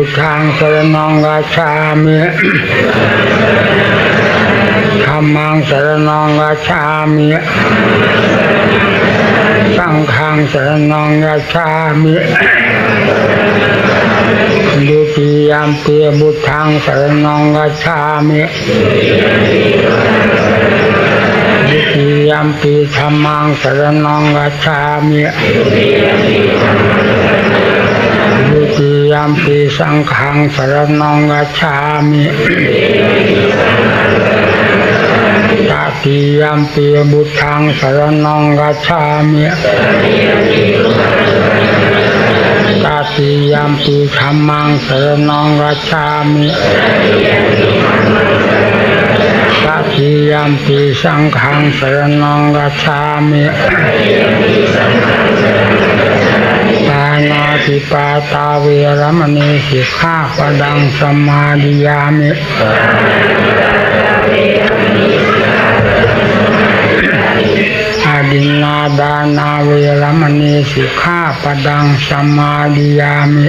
บุทังสรนังกัจฉามิธรรมังสรนังกัจฉามิสังฆังสรนังกัจฉามิดุติยามเปียบุทังสรนังกัจฉามิดุติยามปีธรรมังสรนังกัจฉามิ มปีสังฆังสรนังกัจฉามิตาติยามปีบุตรังสรนังกัจฉามิตาติยามปีธรรมังสรนังกัจฉามิตติยามปีสังฆังสรนังกัจฉามิานาติปาตาเวรมณีสิกขาปดังสมาดิยามิอาดินนาดานาเวรมณีสิกขาปดังสมาดิยามิ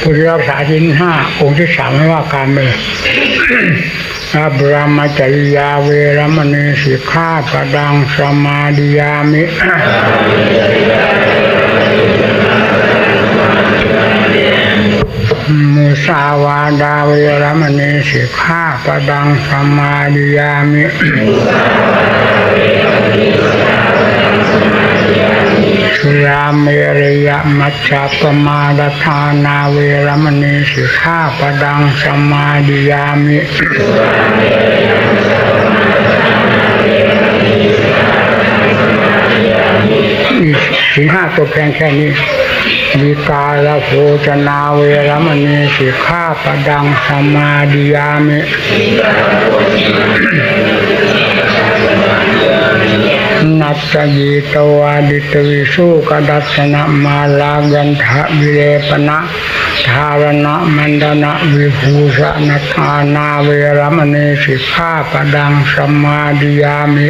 ผู้ที่รักษาศีลห้าองค์ที่สามไม่ว่าการเลย อับรมจริยาเวรมณีสิกขาปดังสมาดิยามิมุสาวาดาเวรมณีสิกขาปดังสมาดิยามิสุรา เมริยมัจจปมาดทานาเวรมณีสิกขาปดังสมาดิยามิสี่ห้าตัวแพงแค่นี้วิกาลโภชนาเวรมณีสิกขาปดังสมาดิยามิ นัสยีตวาดิตวิสุกดัสนะมาลากันทะวิเลปนะทารณะมันดนะวิภูสะนทานาเวรมณีสิกขาปดังสมาดิยามิ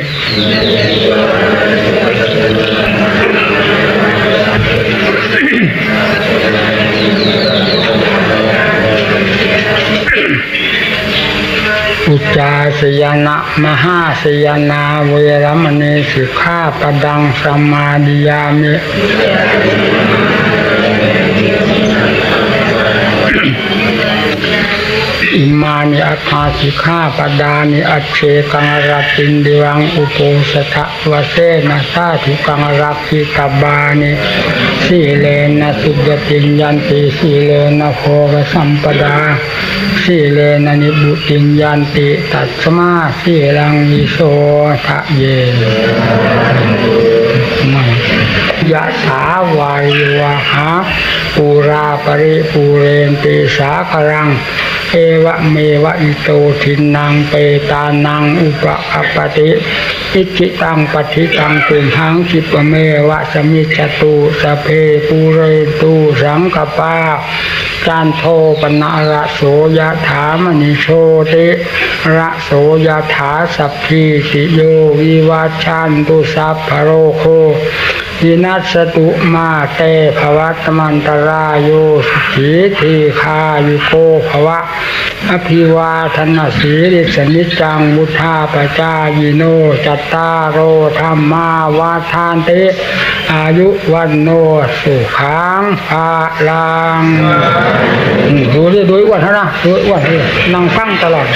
จาสยนะมหาสยนาเวรมณีสิกขาปดังสมาดิยามิ อิมานิอัตถาสิกขาปดานิอัจเชกังรัตินดิวังอุโปสถะวเสนะสาธุกังรักิตาบานิสีเลนะสุจติญญันติสีเลนะโภกสัมปดาสีเลนะนิบุติญญันติตัสมาสีลังวิโสทะเย ยะถาวายวะหาปูราปริปูเรนติสาครัง เอวะเมวะอิโตทินังเปตานังอุปกปปติอิจิตังปฏิตังตุนหังจิปะเมวะสมิจตุสเพปูเรตุสังกปา จานโทปนะระโสยถามณิโชติระโสยถาสัพพิติโยวิวัชชันตุสัพพโรโควินัสตุมาเตภวัตมันตรายโยสุขีทีคายุโกภวะ อภิวาทนาสีริสนิจจังมุทาปจายิโนจัตตารโอธรรมาวาทานเตอายุวันโนสุขังภาลังดูดิดูอ้วนเท่านะดูอ้วนนั่งฟังตลอด